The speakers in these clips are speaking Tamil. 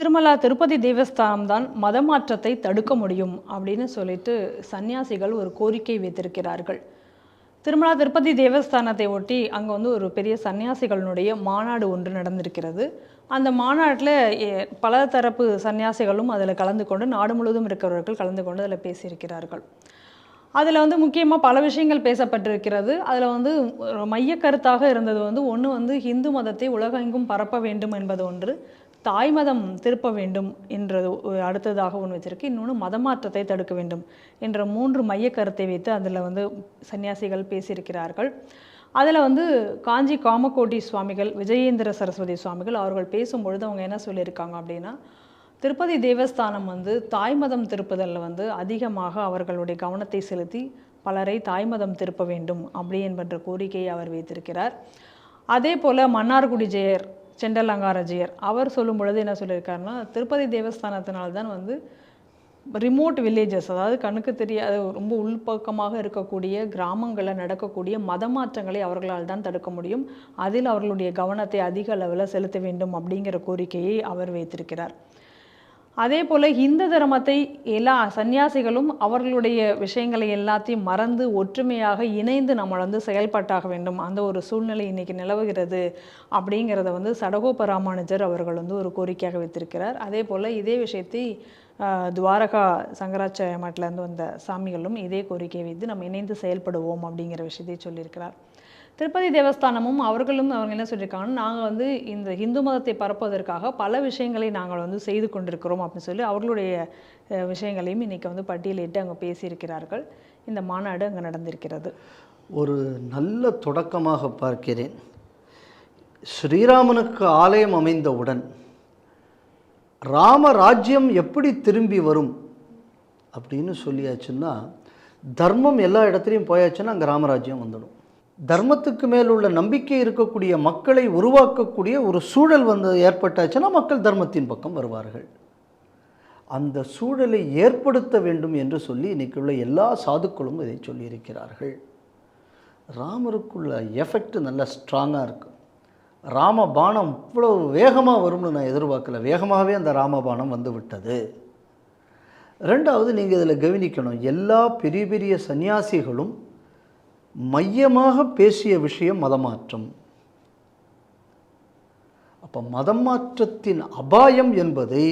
திருமலா திருப்பதி தேவஸ்தானம் தான் மதமாற்றத்தை தடுக்க முடியும் அப்படின்னு சொல்லிட்டு சன்னியாசிகள் ஒரு கோரிக்கை வைத்திருக்கிறார்கள் திருமலா திருப்பதி தேவஸ்தானத்தை ஒட்டி அங்கே வந்து ஒரு பெரிய சன்னியாசிகளினுடைய மாநாடு ஒன்று நடந்திருக்கிறது. அந்த மாநாட்டில் பல தரப்பு சன்னியாசிகளும் அதில் கலந்து கொண்டு நாடு முழுவதும் இருக்கிறவர்கள் கலந்து கொண்டு அதில் பேசியிருக்கிறார்கள். அதில் வந்து முக்கியமாக பல விஷயங்கள் பேசப்பட்டிருக்கிறது. அதில் வந்து ஒரு மையக் கருத்தாக இருந்தது வந்து ஒன்று வந்து ஹிந்து மதத்தை உலகெங்கும் பரப்ப வேண்டும் என்பது ஒன்று தாய் மதம் திருப்ப வேண்டும் என்றது அடுத்ததாக ஒன்று வச்சிருக்கு. இன்னொன்று மதமாற்றத்தை தடுக்க வேண்டும் என்ற மூன்று மையக் கருத்தை வைத்து அதில் வந்து சன்னியாசிகள் பேசியிருக்கிறார்கள். அதில் வந்து காஞ்சி காமக்கோட்டி சுவாமிகள் விஜயேந்திர சரஸ்வதி சுவாமிகள் அவர்கள் பேசும்பொழுது அவங்க என்ன சொல்லியிருக்காங்க அப்படின்னா திருப்பதி தேவஸ்தானம் வந்து தாய் மதம் திருப்புதலில் வந்து அதிகமாக அவர்களுடைய கவனத்தை செலுத்தி பலரை தாய் மதம் திருப்ப வேண்டும் அப்படி என்பன்ற கோரிக்கையை அவர் வைத்திருக்கிறார். அதே போல் மன்னார்குடி ஜெயர் செண்டலங்கார ஜெயர் அவர் சொல்லும் பொழுது என்ன சொல்லியிருக்காருன்னா திருப்பதி தேவஸ்தானத்தினால்தான் வந்து ரிமோட் வில்லேஜஸ் அதாவது கண்ணுக்கு தெரியாத ரொம்ப உள்பக்கமாக இருக்கக்கூடிய கிராமங்களில் நடக்கக்கூடிய மதமாற்றங்களை அவர்களால் தான் தடுக்க முடியும். அதில் அவர்களுடைய கவனத்தை அதிக அளவில் செலுத்த வேண்டும் அப்படிங்கிற கோரிக்கையை அவர் வைத்திருக்கிறார். அதே போல் இந்து தர்மத்தை எல்லா சன்னியாசிகளும் அவர்களுடைய விஷயங்களை எல்லாத்தையும் மறந்து ஒற்றுமையாக இணைந்து நம்ம வந்து செயல்பட்டாக வேண்டும். அந்த ஒரு சூழ்நிலை இன்றைக்கி நிலவுகிறது அப்படிங்கிறத வந்து சடகோப ராமானுஜர் அவர்கள் வந்து ஒரு கோரிக்கையாக வைத்திருக்கிறார். அதே போல் இதே விஷயத்தை துவாரகா சங்கராச்சாரிய மட்டிலேருந்து வந்த சாமிகளும் இதே கோரிக்கையை வைத்து நம்ம இணைந்து செயல்படுவோம் அப்படிங்கிற விஷயத்தை சொல்லியிருக்கிறார். திருப்பதி தேவஸ்தானமும் அவர்களும் அவங்க என்ன சொல்லியிருக்காங்கன்னா நாங்கள் வந்து இந்த இந்து மதத்தை பரப்புவதற்காக பல விஷயங்களை நாங்கள் வந்து செய்து கொண்டிருக்கிறோம் அப்படின்னு சொல்லி அவர்களுடைய விஷயங்களையும் இன்னைக்கு வந்து பட்டியலிட்டு அங்கே பேசியிருக்கிறார்கள். இந்த மாநாடு அங்கே நடந்திருக்கிறது. ஒரு நல்ல தொடக்கமாக பார்க்கிறேன். ஸ்ரீராமனுக்கு ஆலயம் அமைந்தவுடன் ராமராஜ்யம் எப்படி திரும்பி வரும் அப்படின்னு சொல்லியாச்சுன்னா தர்மம் எல்லா இடத்துலையும் போயாச்சுன்னா அங்கே ராமராஜ்யம் வந்துடும். தர்மத்துக்கு மேல் உள்ள நம்பிக்கை இருக்கக்கூடிய மக்களை உருவாக்கக்கூடிய ஒரு சூழல் வந்து ஏற்பட்டாச்சுன்னா மக்கள் தர்மத்தின் பக்கம் வருவார்கள். அந்த சூழலை ஏற்படுத்த வேண்டும் என்று சொல்லி இன்னைக்கு உள்ள எல்லா சாதுக்களும் இதை சொல்லியிருக்கிறார்கள். ராமருக்குள்ள எஃபெக்ட் நல்லா ஸ்ட்ராங்காக இருக்கும் ராமபானம் இவ்வளோ வேகமாக வரும்னு நான் எதிர்பார்க்கல. வேகமாகவே அந்த ராமபானம் வந்து விட்டது. ரெண்டாவது நீங்கள் இதில் கவனிக்கணும். எல்லா பெரிய பெரிய சன்னியாசிகளும் மையமாக பேசிய விஷயம் மதமாற்றம். அப்போ மதம் மாற்றத்தின் அபாயம் என்பதை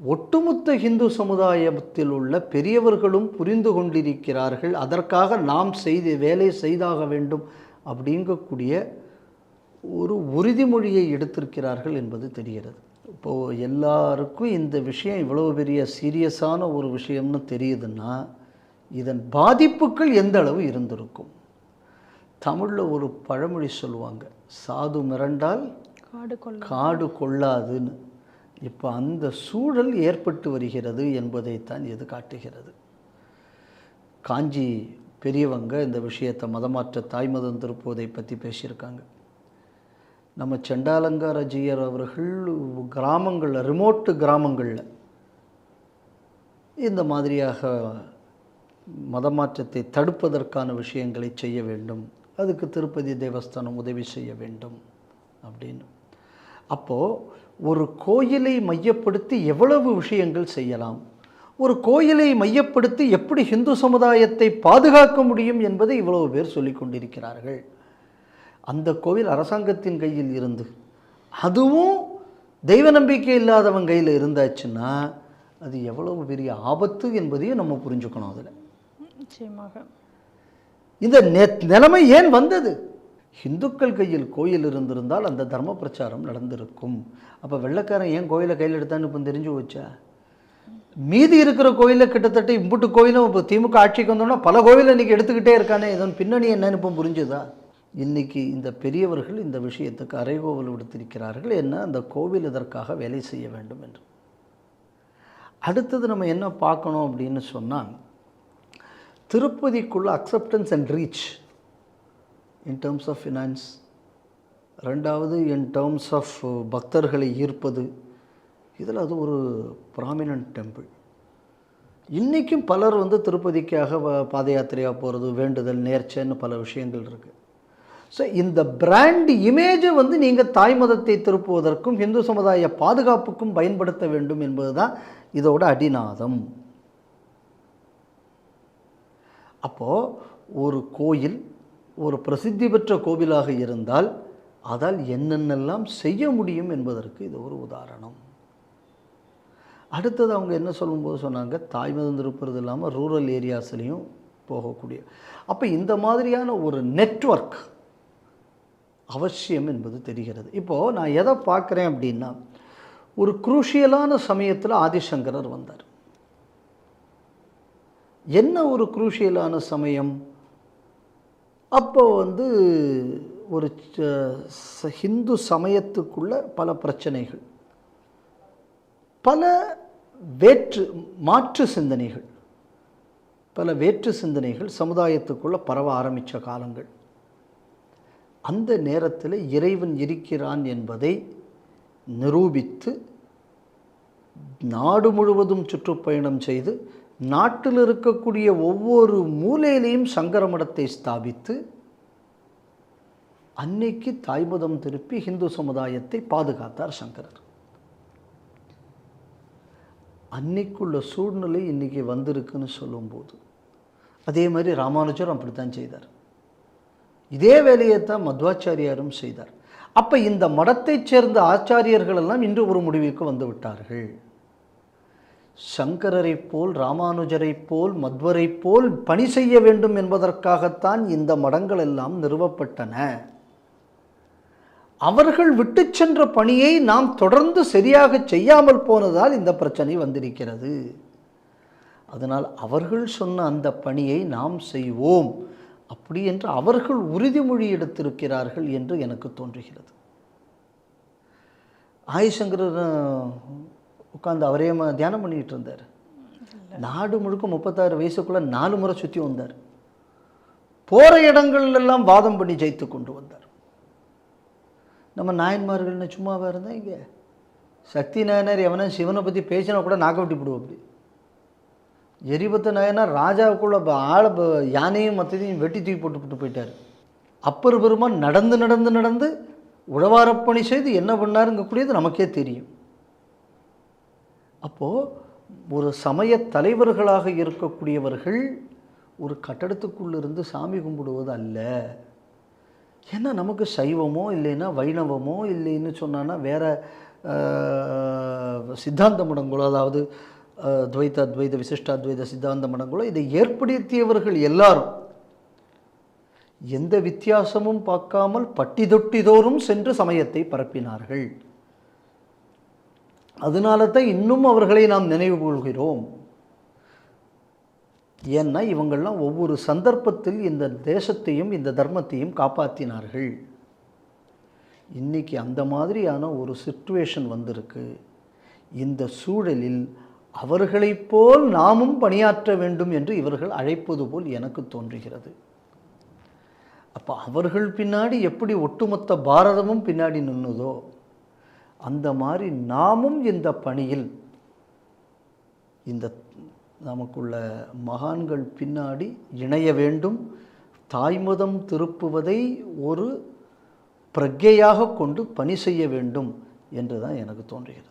ஒட்டுமொத்த இந்து சமுதாயத்தில் உள்ள பெரியவர்களும் புரிந்து கொண்டிருக்கிறார்கள். அதற்காக நாம் செய்து வேலை செய்தாக வேண்டும் அப்படிங்கக்கூடிய ஒரு உறுதிமொழியை எடுத்திருக்கிறார்கள் என்பது தெரிகிறது. இப்போது எல்லாருக்கும் இந்த விஷயம் இவ்வளோ பெரிய சீரியஸான ஒரு விஷயம்னு தெரியுதுன்னா இதன் பாதிப்புகள் எந்த அளவு இருந்திருக்கும்? தமிழில் ஒரு பழமொழி சொல்லுவாங்க சாது மிரண்டால் காடு கொள்ள காடு கொள்ளாதுன்னு. இப்போ அந்த சூழல் ஏற்பட்டு வருகிறது என்பதைத்தான் இது காட்டுகிறது. காஞ்சி பெரியவங்க இந்த விஷயத்தை மதமாற்ற தாய்மதம் திருப்புவதை பற்றி பேசியிருக்காங்க. நம்ம செண்டாலங்கார ஜீயர் அவர்கள் கிராமங்களில் ரிமோட்டு கிராமங்களில் இந்த மாதிரியாக மதமாற்றத்தை தடுப்பதற்கான விஷயங்களை செய்ய வேண்டும். அதுக்கு திருப்பதி தேவஸ்தானம் உதவி செய்ய வேண்டும் அப்படின்னு. அப்போது ஒரு கோயிலை மையப்படுத்தி எவ்வளவு விஷயங்கள் செய்யலாம்? ஒரு கோயிலை மையப்படுத்தி எப்படி ஹிந்து சமுதாயத்தை பாதுகாக்க முடியும் என்பதை இவ்வளவு பேர் சொல்லி கொண்டிருக்கிறார்கள். அந்த கோவில் அரசாங்கத்தின் கையில் இருந்து. அதுவும் தெய்வ நம்பிக்கை இல்லாதவன் கையில் இருந்தாச்சுன்னா அது எவ்வளவு பெரிய ஆபத்து என்பதையும் நம்ம புரிஞ்சுக்கணும் அதில். நிச்சயமாக. இந்த நெ- நிலைமை ஏன் வந்தது? இந்துக்கள் கையில் கோயில் இருந்திருந்தால் அந்த தர்ம பிரச்சாரம் நடந்திருக்கும். அப்போ வெள்ளைக்காரன் ஏன் கோயிலை கையில் எடுத்தான்னு இப்போ தெரிஞ்சு வச்சா மீதி இருக்கிற கோயிலில் கிட்டத்தட்ட இம்புட்டு கோயிலும் இப்போ திமுக ஆட்சிக்கு வந்தோம்னா பல கோயிலை இன்றைக்கி எடுத்துக்கிட்டே இருக்கானே. இதன் பின்னணி என்னன்னு இப்போ புரிஞ்சுதா? இன்றைக்கி இந்த பெரியவர்கள் இந்த விஷயத்துக்கு அரைகோவல் விடுத்திருக்கிறார்கள். என்ன? அந்த கோவில் இதற்காக வேலை செய்ய வேண்டும் என்று. அடுத்தது நம்ம என்ன பார்க்கணும் அப்படின்னு சொன்னால் திருப்பதிக்குள்ள acceptance and reach in terms of finance ரெண்டாவது இன் டேர்ம்ஸ் ஆஃப் பக்தர்களை ஈர்ப்பது. இதில் அது ஒரு ப்ராமினன்ட் டெம்பிள் இன்றைக்கும் பலர் வந்து திருப்பதிக்காக வ- பாத யாத்திரையாக போகிறது வேண்டுதல் நேர்ச்சைன்னு பல விஷயங்கள் இருக்குது ஸோ இந்த பிராண்ட் இமேஜை வந்து நீங்கள் தாய் மதத்தை திருப்புவதற்கும் இந்து சமுதாய பாதுகாப்புக்கும் பயன்படுத்த வேண்டும் என்பது தான் இதோட அடிநாதம். அப்போது ஒரு கோயில் ஒரு பிரசித்தி பெற்ற கோவிலாக இருந்தால் அதால் என்னென்னலாம் செய்ய முடியும் என்பதற்கு இது ஒரு உதாரணம். அடுத்தது அவங்க என்ன சொல்லும்போது சொன்னாங்க தாய்மதம் திருப்புறது இல்லாமல் ரூரல் ஏரியாஸ்லேயும் போகக்கூடிய. அப்போ இந்த மாதிரியான ஒரு நெட்வொர்க் அவசியம் என்பது தெரிகிறது. இப்போது நான் எதை பார்க்குறேன் அப்படின்னா ஒரு குரூஷியலான சமயத்தில் ஆதிசங்கரர் வந்தார். என்ன ஒரு குரூஷியலான சமயம்? அப்போ வந்து ஒரு ச- ஹிந்து சமயத்துக்குள்ள பல பிரச்சனைகள். பல வேற்று மாற்று சிந்தனைகள். பல வேற்று சிந்தனைகள் சமுதாயத்துக்குள்ள பரவ ஆரம்பித்த காலங்கள். அந்த நேரத்தில் இறைவன் இருக்கிறான் என்பதை நிரூபித்து நாடு முழுவதும் சுற்றுப்பயணம் செய்து நாட்டில் இருக்கக்கூடிய ஒவ்வொரு மூலையிலையும் சங்கர மடத்தை ஸ்தாபித்து அன்னைக்கு தாய்மதம் திருப்பி ஹிந்து சமுதாயத்தை பாதுகாத்தார் சங்கரர். அன்னைக்குள்ள சூழ்நிலை இன்னைக்கு வந்திருக்குன்னு சொல்லும்போது அதே மாதிரி ராமானுஜர் அப்படித்தான் செய்தார். இதே வேலையை தான் மத்வாச்சாரியாரும் செய்தார். அப்போ இந்த மடத்தைச் சேர்ந்த ஆச்சாரியர்கள் எல்லாம் இன்று ஒரு முடிவுக்கு வந்து விட்டார்கள். சங்கரரைப் போல் ராமானுஜரைப் போல் மத்வரைப் போல் பணி செய்ய வேண்டும் என்பதற்காகத்தான் இந்த மடங்கள் எல்லாம் நிறுவப்பட்டன. அவர்கள் விட்டு சென்ற பணியை நாம் தொடர்ந்து சரியாக செய்யாமல் போனதால் இந்த பிரச்சனை வந்திருக்கிறது. அதனால் அவர்கள் சொன்ன அந்த பணியை நாம் செய்வோம். அப்படி என்று அவர்கள் உறுதிமொழி எடுத்திருக்கிறார்கள் என்று எனக்கு தோன்றுகிறது. ஆதிசங்கரர் உட்காந்து அவரே தியானம் பண்ணிக்கிட்டு இருந்தார். நாடு முழுக்க முப்பத்தாறு வயசுக்குள்ளே நாலு முறை சுற்றி வந்தார். போகிற இடங்கள்லாம் வாதம் பண்ணி ஜெயித்து கொண்டு வந்தார். நம்ம நாயன்மார்கள்னு சும்மாவா இருந்தால் இங்கே? சக்தி நாயனார் எவனா சிவனை பற்றி பேசினா கூட நாக்க விட்டு விடுவோம் அப்படி எரிபத்த நாயனார் ராஜாவுக்குள்ள ப- ஆளை யானையும் மற்றதையும் வெட்டி தூக்கி போட்டு போட்டு போயிட்டார். அப்பர் பெருமான் நடந்து நடந்து நடந்து உழவாரப்பணி செய்து என்ன பண்ணாருங்கக்கூடியது நமக்கே தெரியும். அப்போது ஒரு சமய தலைவர்களாக இருக்கக்கூடியவர்கள் ஒரு கட்டடத்துக்குள்ளிருந்து சாமி கும்பிடுவது அல்ல. ஏன்னா நமக்கு சைவமோ இல்லைன்னா வைணவமோ இல்லைன்னு சொன்னான்னா வேறு சித்தாந்த மடங்களோ அதாவது ஆஹ், துவைத அத்வைத விசிஷ்டாத்வைத சித்தாந்த மடங்களோ இதை ஏற்படுத்தியவர்கள் எல்லாரும் எந்த வித்தியாசமும் பார்க்காமல் பட்டி தொட்டிதோறும் சென்று சமயத்தை பரப்பினார்கள். அதனால தான் இன்னும் அவர்களை நாம் நினைவு கொள்கிறோம். ஏன்னா இவங்கள்லாம் ஒவ்வொரு சந்தர்ப்பத்தில் இந்த தேசத்தையும் இந்த தர்மத்தையும் காப்பாற்றினார்கள் இன்றைக்கி அந்த மாதிரியான ஒரு சுச்சுவேஷன் வந்திருக்கு. இந்த சூழலில் அவர்களைப் போல் நாமும் பணியாற்ற வேண்டும் என்று இவர்கள் அழைப்பது போல் எனக்கு தோன்றுகிறது. அப்போ அவர்கள் பின்னாடி எப்படி ஒட்டுமொத்த பாரதமும் பின்னாடி நின்னுதோ அந்த மாதிரி நாமும் இந்த பணியில் இந்த நமக்குள்ள மகான்கள் பின்னாடி இணைய வேண்டும். தாய்மதம் திருப்புவதை ஒரு பிரக்ஞையாக கொண்டு பணி செய்ய வேண்டும் என்று தான் எனக்கு தோன்றுகிறது.